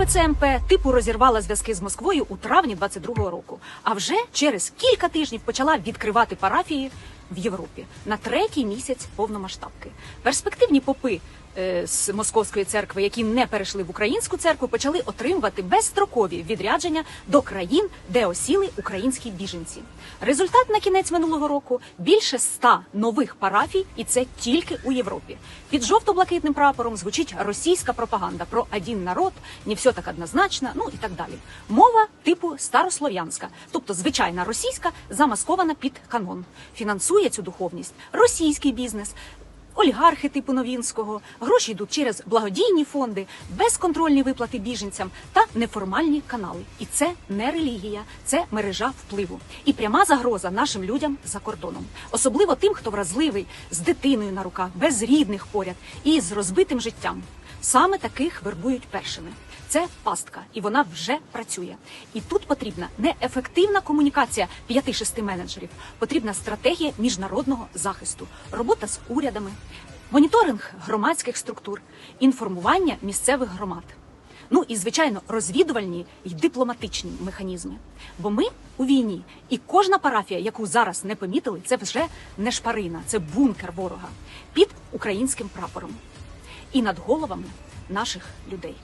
МП типу розірвала зв'язки з Москвою у травні 22-го року. А вже через кілька тижнів почала відкривати парафії в Європі на третій місяць повномасштабки. Перспективні попи з московської церкви, які не перейшли в українську церкву, почали отримувати безстрокові відрядження до країн, де осіли українські біженці. Результат на кінець минулого року більше ста нових парафій, і це тільки у Європі. Під жовто-блакитним прапором звучить російська пропаганда про один народ, не все так однозначно, ну і так далі. Мова типу старослов'янська, тобто звичайна російська, замаскована під канон. Фінансує цю духовність російський бізнес. Олігархи типу Новінського, гроші йдуть через благодійні фонди, безконтрольні виплати біженцям та неформальні канали. І це не релігія, це мережа впливу і пряма загроза нашим людям за кордоном, особливо тим, хто вразливий з дитиною на руках, без рідних поряд і з розбитим життям. Саме таких вербують першими. Це пастка, і вона вже працює. І тут потрібна не ефективна комунікація 5-6 менеджерів, потрібна стратегія міжнародного захисту, робота з урядами, моніторинг громадських структур, інформування місцевих громад. Ну і звичайно, розвідувальні й дипломатичні механізми. Бо ми у війні, і кожна парафія, яку зараз не помітили, це вже не шпарина, це бункер ворога під українським прапором і над головами наших людей.